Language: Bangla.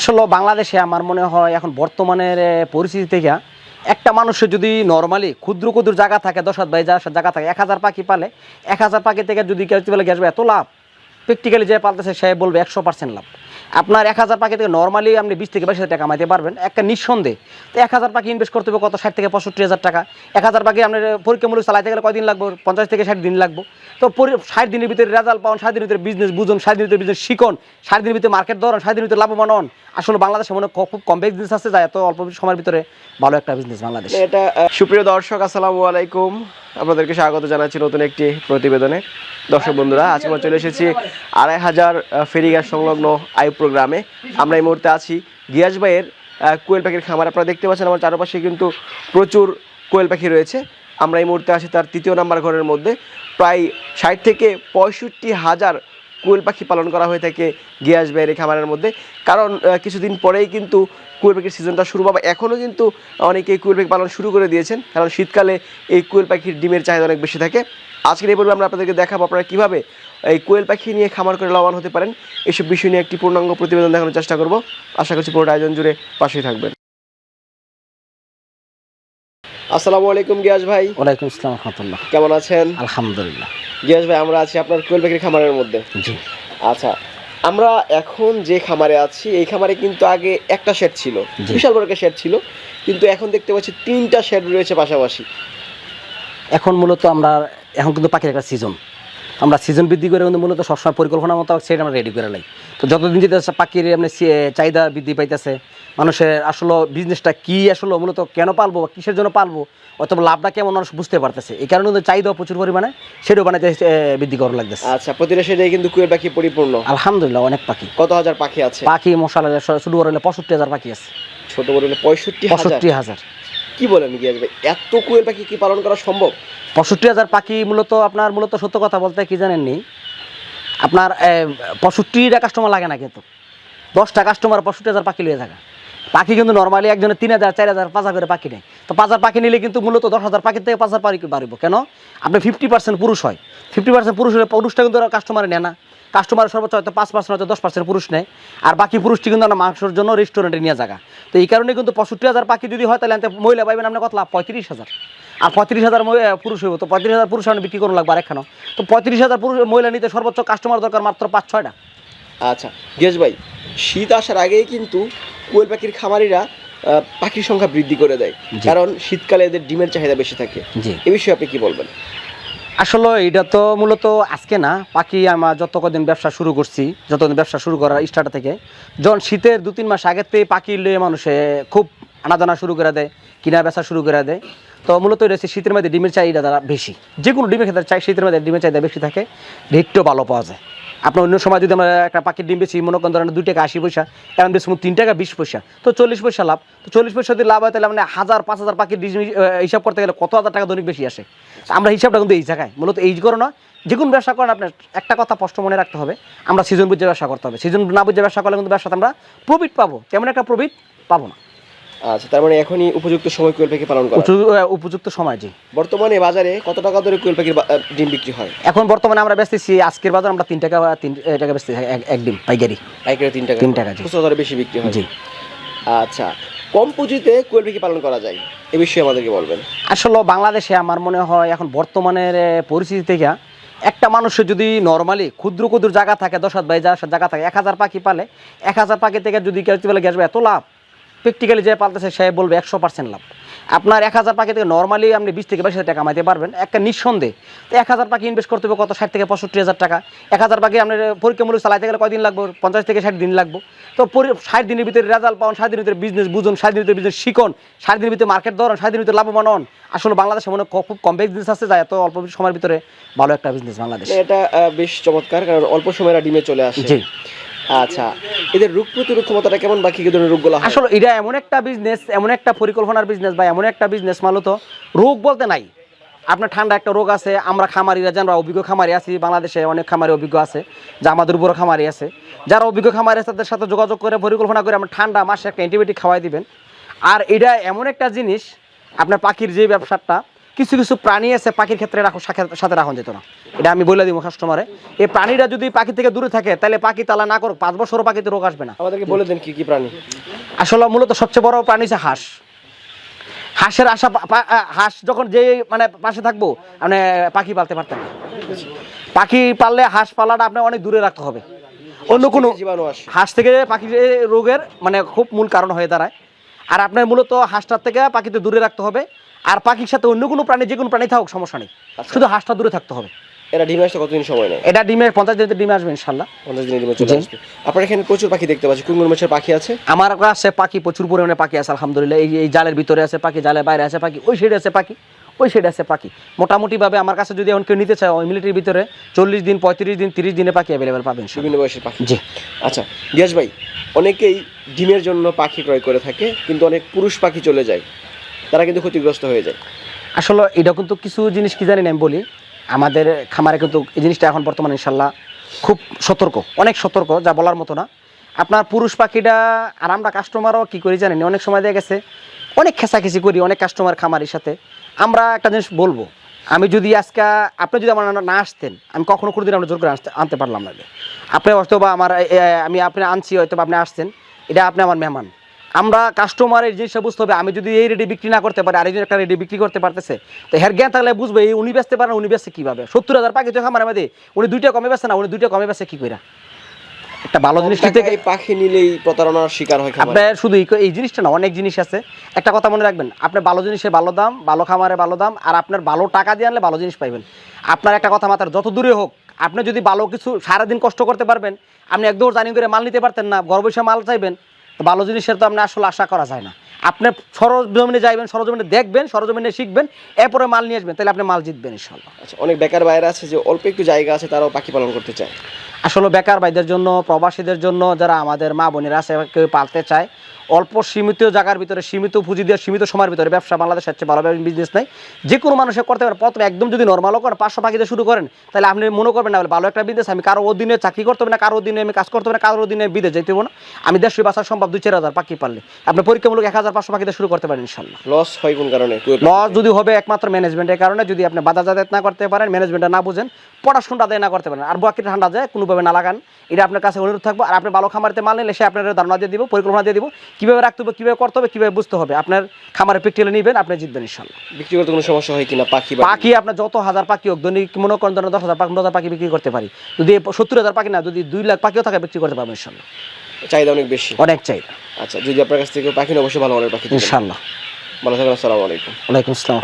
আসলে বাংলাদেশে আমার মনে হয় এখন বর্তমানের পরিস্থিতি থেকে একটা মানুষের যদি নর্মালি ক্ষুদ্র ক্ষুদ্র জায়গা থাকে, দশ হাত হাজার জায়গা থাকে, এক হাজার পাখি পালে, এক হাজার পাখি থেকে যদি কেউ গ্যাস এত লাভ? প্র্যাকটিক্যালি যে পালতেছে, সে বলবে একশো পার্সেন্ট লাভ। আপনার এক হাজার পাখি থেকে নর্মালি আপনি বিশ থেকে বাইশ হাজার টাকা কামাইতে পারবেন। একটা নিঃসন্দেহে। তো এক হাজার পাখি ইনভেস্ট করতে হবে কত? ষাট থেকে পঁয়ষট্টি হাজার টাকা। এক হাজার পাখি আপনার পরীক্ষামূলক চালাইতে গেলে কয়দিন লাগবে? পঞ্চাশ থেকে ষাট দিন লাগবে। তো ষাট দিনের ভিতরে রেজাল্ট পাওয়ান ষাট দিনের ভিতরে বিজনেস বুঝুন ষাট দিনের ভিতরে বিজনেস শিখুন ষাট দিনের ভিতরে মার্কেট ধরুন ষাট দিনের ভিতরে লাভবান হন। আসলে বাংলাদেশে মনে হয় খুব কম বিজনেস আছে যায় এত অল্প সময়ের ভিতরে ভালো একটা বিজনেস বাংলাদেশ। এটা সুপ্রিয় দর্শক আসসালামু আলাইকুম। আপনাদেরকে স্বাগত জানাচ্ছি নতুন একটি প্রতিবেদনে। দর্শক বন্ধুরা আজকে আমরা চলে এসেছি আড়াই হাজার ফেরিঘাট সংলগ্ন আয়ু প্রোগ্রামে। আমরা এই মুহূর্তে আছি গিয়াস ভাইয়ের কোয়েল পাখির খামার। আপনারা দেখতে পাচ্ছেন আমার চারপাশে কিন্তু প্রচুর কোয়েল পাখি রয়েছে। আমরা এই মুহূর্তে আছি তার তৃতীয় নাম্বার ঘরের মধ্যে। প্রায় ষাট থেকে পঁয়ষট্টি হাজার কোয়েল পাখি পালন করা হয়ে থাকে গিয়াস ভাইয়ের এই খামারের মধ্যে। কারণ কিছুদিন পরেই কিন্তু কোয়েল পাখির সিজনটা শুরু পাবে এখনও কিন্তু অনেকেই কোয়েল পাখি পালন শুরু করে দিয়েছেন। কারণ শীতকালে এই কোয়েল পাখির ডিমের চাহিদা অনেক বেশি থাকে। আজকের এই পর্বে আমরা আপনাদেরকে দেখাবো আপনারা কীভাবে এই কোয়েল পাখি নিয়ে খামার করে লাভবান হতে পারেন। এসব বিষয় নিয়ে একটি পূর্ণাঙ্গ প্রতিবেদন দেখানোর চেষ্টা করব। আশা করছি পুরোটা আয়োজন জুড়ে পাশেই থাকবেন। আসসালামু আলাইকুম গিয়াস ভাই। ওয়ালাইকুম আসসালাম রহমতুল্লাহ। কেমন আছেন? আলহামদুলিল্লাহ। গিয়াস ভাই আমরা আছি আপনার কোয়েল পাখির খামারের মধ্যে। জি। আচ্ছা আমরা এখন যে খামারে আছি এই খামারে কিন্তু আগে একটা শেড ছিল। বিশাল বড় একটা শেড ছিল। কিন্তু এখন দেখতে পাচ্ছি তিনটা শেড রয়েছে পাশাপাশি। এখন মূলত আমরা এখন কিন্তু পাখির একটা সিজন আমরা সিজন বৃদ্ধি করে কিন্তু মূলত সবসময় পরিকল্পনা মতো সেটা আমরা রেডি করে লাই তো যতদিন যেতে পাখির এমনি সি- চাহিদা বৃদ্ধি পাইতেছে মানুষের আসলে বিজনেসটা কি আসলে মূলত কেন পালবো বা কিসের জন্য পালবো অথবা লাভটা কেমন মানুষ বুঝতে পারতেছে এই কারণে কিন্তু চাহিদা প্রচুর পরিমাণে সেটাও এ, বৃদ্ধি করা লাগতেছে। আচ্ছা প্রতিটা শেডে কিন্তু কুয়েল পাখি পরিপূর্ণ। আলহামদুলিল্লাহ অনেক পাখি। কত হাজার পাখি আছে? পাখি মশালা শুরু করে হলে পঁয়ষট্টি হাজার পাখি আছে। ছোট বড় হলে পঁয়ষট্টি পঁয়ষট্টি হাজার। কি বলেন গিয়াস ভাই? এত কুয়েল পাখি কি পালন করা সম্ভব? পঁয়ষট্টি হাজার পাখি মূলত আপনার, মূলত সত্য কথা বলতে কি জানেননি? আপনার পঁয়ষট্টিটা কাস্টমার লাগে না কিন্তু। দশটা কাস্টমার পঁয়ষট্টি হাজার পাখি লিয়ে থাকা। পাখি কিন্তু নর্মালি একজনের তিন হাজার, চার হাজার, পাঁচ হাজার করে পাখি নেয়। তো পাঁচ হাজার পাখি নিলে কিন্তু মূলত দশ হাজার পাখির থেকে পাঁচ হাজার পাখি বাড়িব। কেন? আপনি ফিফটি পার্সেন্ট পুরুষ হয়। ফিফটি পার্সেন্ট পুরুষ হলে পুরুষটা কিন্তু কাস্টমার নেয় না। কাস্টমার সর্বোচ্চ হয়তো পাঁচ পার্সেন্ট হয়তো দশ পার্সেন্ট পুরুষ নেয়। আর বাকি পুরুষটি কিন্তু আমরা মাংসের জন্য রেস্টুরেন্টে নিয়ে জায়গা। তো এই কারণে কিন্তু পঁয়ষট্টি হাজার পাখি যদি হয় তাহলে মহিলা পাইবেন আপনার কত লাভ? পঁয়ত্রিশ হাজার। আর পঁয়ত্রিশ হাজার পুরুষ হইব তো পঁয়ত্রিশ হাজার পুরুষ আমি বিক্রি করুন লাগবে আরেকখানো তো পঁয়ত্রিশ হাজার পুরুষ মহিলা নিতে সর্বোচ্চ কাস্টমার দরকার মাত্র পাঁচ ছয়টা। আচ্ছা গিয়াস ভাই শীত আসার আগেই কিন্তু কুয়েল পাখির খামারিরা পাখির সংখ্যা বৃদ্ধি করে দেয়। কারণ শীতকালে এদের ডিমের চাহিদা বেশি থাকে। এ বিষয়ে আপনি কি বলবেন? আসলে এটা তো মূলত আজকে না পাখি আমার যত কদিন ব্যবসা শুরু করছি যতদিন ব্যবসা শুরু করার স্টার্ট থেকে, যখন শীতের দু তিন মাস আগের থেকে পাখি লয়ে মানুষে খুব আনাদানা শুরু করে দেয়, কিনা বেচা শুরু করে দেয়, তো মূলত এটা হচ্ছে শীতের মধ্যে ডিমের চাহিদা বেশি। যে কোনো ডিমের ক্ষেত্রে চাই, শীতের মধ্যে ডিমের চাহিদা বেশি থাকে রেটটাও ভালো পাওয়া যায়। আপনার অন্য সময় যদি আমরা একটা পাখির ডিম বেশি মনে করেন ধরেন দুই টাকা আশি পয়সা এখন বেশি তিন টাকা বিশ পয়সা। তো চল্লিশ পয়সা লাভ। তো চল্লিশ পয়সা যদি লাভ হয়, তাহলে মানে হাজার, পাঁচ হাজার পাখির ডিম হিসাব করতে গেলে কত হাজার টাকা দৈনিক বেশি আসে? আমরা হিসাবটা কিন্তু এই জায়গায়। মূলত এই করে না যে কোনো ব্যবসা করেন আপনার একটা কথা স্পষ্ট মনে রাখতে হবে, আমরা সিজন বুঝে ব্যবসা করতে হবে। সিজন না বুঝে ব্যবসা করলে কিন্তু ব্যবসাতে আমরা প্রফিট পাবো। তেমন একটা প্রফিট পাবো না। আচ্ছা তার মানে এখনই উপযুক্ত সময় কুয়েল পাখি পালন করা। উপযুক্ত সময় জি। বর্তমানে বাজারে কত টাকা ধরে কুয়েল পাখির ডিম বিক্রি হয়? এখন বর্তমানে আমরা বেচতেছি আজকের বাজার আমরা তিন টাকা তিন টাকা বেচতেছি এক- ডিম পাইকারি। পাইকারি তিন টাকা তিন টাকা। খুচরা দরে বেশি বিক্রি হয়। জি। আচ্ছা কম পুঁজিতে কোয়েল পাখি পালন করা যায় এ বিষয়ে আমাদেরকে বলবেন। আসলে বাংলাদেশে আমার মনে হয় এখন বর্তমানের পরিস্থিতি থেকে একটা মানুষের যদি নর্মালি ক্ষুদ্র ক্ষুদ্র জায়গা থাকে দশ বাইশ হাজার জায়গা থাকে এক হাজার পাখি পালে এক হাজার পাখি থেকে যদি কেউ বলে গ্যাস এত লাভ প্র্যাকটিক্যালি যে পালতেছে সে বলবে একশো পার্সেন্ট লাভ। আপনার এক হাজার পাখি থেকে নর্মালি আপনি বিশ থেকে বাইশ হাজার টাকা কামাইতে পারবেন। একটা নিঃসন্দেহে। তো এক হাজার পাখি ইনভেস্ট করতে হবে কত? ষাট থেকে পঁয়ষট্টি হাজার টাকা। এক হাজার পাখি আপনার পরীক্ষামূলক চালাইতে গেলে কয়দিন লাগবে? পঞ্চাশ থেকে ষাট দিন লাগবে। তো ষাট দিনের ভিতরে রেজাল্ট পাওয়ান ষাট দিনের ভিতরে বিজনেস বুঝুন ষাট দিনের ভিতরে বিজনেস শিখুন ষাট দিনের ভিতরে মার্কেট ধরুন ষাট দিনের ভিতরে লাভবান হন। আসলে বাংলাদেশে মনে হয় খুব কম বিজনেস আছে যায় এত অল্প সময়ের ভিতরে ভালো একটা বিজনেস বাংলাদেশ। এটা বেশ চমৎকার কারণ অল্প সময় এরা ডিমে চলে আসে। জি। আচ্ছা এদের রোগ প্রতিরোধ ক্ষমতাটা কেমন? বা কি ধরনের রোগগুলো আসলে এটা এমন একটা বিজনেস এমন একটা পরিকল্পনার বিজনেস বা এমন একটা বিজনেস মূলত রোগ বলতে নাই। আপনার ঠান্ডা একটা রোগ আছে, আমরা খামারিরা যারা অভিজ্ঞ খামারি আছি, বাংলাদেশে অনেক খামারি অভিজ্ঞ আছে, যা আমাদের উপরও খামারি আছে। যারা অভিজ্ঞ খামারি আছে, তাদের সাথে যোগাযোগ করে পরিকল্পনা করে আমরা ঠান্ডা মাসে একটা অ্যান্টিবায়োটিক খাওয়াই দিবেন। আর এটা এমন একটা জিনিস, আপনার পাখির যে ব্যবসাটা কিছু কিছু প্রাণী আছে পাখির ক্ষেত্রে রাখো সাথে- রাখা যেত না। এটা আমি বলে দিব কাস্টমারে এই প্রাণীরা যদি পাখি থেকে দূরে থাকে তাহলে পাখি তালা না করো পাঁচ বছরও পাখিতে রোগ আসবে না। আমাদেরকে বলে দেন কি কি প্রাণী? আসলে মূলত সবচেয়ে বড় প্রাণী হচ্ছে হাঁস। হাঁসের আশা হাঁস যখন যে মানে পাশে থাকব মানে পাখি পালতে পারতেন না। পাখি পাললে হাঁস পালাটা আপনার অনেক দূরে রাখতে হবে। অন্য কোনো হাঁস থেকে পাখি রোগের মানে খুব মূল কারণ হয়ে দাঁড়ায়। আর আপনার মূলত হাঁসটার থেকে পাখিতে দূরে রাখতে হবে। আর পাখির সাথে অন্য কোনো প্রাণী যে কোনো প্রাণী থাকুক সমস্যা নেই। শুধু হাঁসটা দূরে থাকতে হবে। এরা ডিমে আসতে কতদিন সময় নেয়? এটা ডিমে পঞ্চাশ দিনের ডিমে আসবে ইনশাল্লাহ। পঞ্চাশ দিনে ডিমে চলে আসবে। আপনার এখানে প্রচুর পাখি দেখতে পাচ্ছি। কুঙ্গুর মাছের পাখি আছে? আমার কাছে পাখি প্রচুর পরিমাণে পাখি আছে আলহামদুলিল্লাহ। এই এই জালের ভিতরে আছে পাখি জালের বাইরে আছে পাখি ওই সাইডে আছে পাখি ওই সাইডে আছে পাখি। মোটামুটিভাবে আমার কাছে যদি এখন কেউ নিতে চায় ওই মিলিটারির ভিতরে চল্লিশ দিন পঁয়ত্রিশ দিন তিরিশ দিনে পাখি অ্যাভেলেবেল পাবেন। বিভিন্ন বয়সের পাখি। জি। আচ্ছা দিয়াস ভাই অনেকেই ডিমের জন্য পাখি ক্রয় করে থাকে কিন্তু অনেক পুরুষ পাখি চলে যায়। তারা কিন্তু ক্ষতিগ্রস্ত হয়ে যায়। আসলে এটা কিন্তু কিছু জিনিস কি জানি না, আমি বলি। আমাদের খামারে কিন্তু এই জিনিসটা এখন বর্তমানে ইনশাল্লাহ খুব সতর্ক, অনেক সতর্ক, যা বলার মতো না। আপনার পুরুষ পাখিটা আর আমরা কাস্টমারও কী করি জানেন? অনেক সময় দেখা গেছে, অনেক খেসাখেসি করি অনেক কাস্টমার খামারের সাথে। আমরা একটা জিনিস বলব, আমি যদি আজকে, আপনি যদি আমার না আসতেন, আমি কখনো কোনো দিন আমরা জোর করে আসতে আনতে পারলাম না। আপনি হয়তো বা আমার আমি, আপনি আনছি হয়তো বা আপনি আসছেন, এটা আপনি আমার মেহমান। আমরা কাস্টমারের জিনিসটা বুঝতে হবে আমি যদি এই রেডি বিক্রি না করতে পারি আরেকজন একটা রেডি বিক্রি করতে পারতেছে তো হের জ্ঞান থাকলে বুঝবে এই উনি বেচতে পারেন উনি বেচছে কীভাবে? সত্তর হাজার পাখি তো খামার মধ্যে উনি দুইটা কমে বেচছে না উনি দুইটা কমে বেচছে কী করে একটা ভালো জিনিস নিতে টাকায় পাখি নিলেই প্রতারণার শিকার হয় আপনার শুধু এই- এই জিনিসটা না অনেক জিনিস আছে। একটা কথা মনে রাখবেন আপনার ভালো জিনিসের ভালো দাম ভালো খামারে ভালো দাম আর আপনার ভালো টাকা দিয়ে আনলে ভালো জিনিস পাইবেন। আপনার একটা কথা মাথার যত দূরে হোক আপনি যদি ভালো কিছু সারাদিন কষ্ট করতে পারবেন আপনি একদম জানি করে মাল নিতে পারতেন না গর্বসে মাল চাইবেন তো ভালো জিনিসের তো আপনি আসলে আশা করা যায় না। আপনি সরজমিনে যাইবেন সরজমিনে দেখবেন সরজমিনে শিখবেন এরপরে মাল নিয়ে আসবেন তাহলে আপনি মাল জিতবেন ইনশাল্লাহ আচ্ছা অনেক বেকার বাইরে আছে যে অল্প একটু জায়গা আছে তারাও পাখি পালন করতে চায়। আসলে বেকার ভাইদের জন্য প্রবাসীদের জন্য যারা আমাদের মা বোনেরা আছে কেউ পালতে চায় অল্প সীমিত জায়গার ভিতরে সীমিত পুঁজি দিয়ে সীমিত সময়ের ভিতরে ব্যবসা বাংলাদেশের চেয়ে ভালো বিজনেস নাই। যে কোনো মানুষের করতে পারে। প্রথমে একদম যদি নর্মালও করেন পাঁচশো পাখিতে শুরু করেন তাহলে আপনি মনে করবেন না ভালো একটা বিদেশ আমি কারও অধীনে চাকরি করতে হবে না কারও অধীনে আমি কাজ করতে হবে না কারোর অধীনে বিদেশ যেতে হবে না। আমি দেড়শো বাসা সম্ভব দুই চার হাজার পাখি পারলে আপনি পরীক্ষামূলক এক হাজার পাঁচশো পাখিতে শুরু করতে পারেন ইনশাল্লাহ। লস হয় কোন কারণে? লস যদি হবে একমাত্র ম্যানেজমেন্টের কারণে যদি আপনি বাধা যাতায়াত না করতে পারেন ম্যানেজমেন্টটা না বুঝেন পড়াশোনাটা আদায় না করতে পারেন। আর বাকি ঠান্ডা যায় কোনোভাবে না লাগান এটা আপনার কাছে অনুরোধ থাকব। আর আপনি ভালো খামারিতে মাল নিলে সে আপনার ধারণা দিয়ে দিব পরিকল্পনা দিয়ে দিব। কীভাবে রাখতে হবে কীভাবে করতে হবে কীভাবে বুঝতে হবে? আপনার খামারে প্র্যাকটিক্যালি নেবেন আপনি জিতবেন ইনশাল্লাহ। বিক্রি করতে কোনো সমস্যা হয় কিনা? পাখি পাখি আপনার যত হাজার পাখি হোক দৈনিক মনে করেন ধরেন দশ হাজার পাখি হাজার পাখি বিক্রি করতে পারি। যদি সত্তর হাজার পাখি না যদি দুই লাখ পাখিও থাকে বিক্রি করতে পারবেন ইনশাল্লাহ। চাহিদা অনেক বেশি। অনেক চাহিদা। আচ্ছা যদি আপনার কাছ থেকে পাখি অবশ্যই ভালো অনেক পাখি। ইনশাল্লাহ। ভালো থাকেন আসসালামু আলাইকুম। ওয়ালাইকুম আসসালাম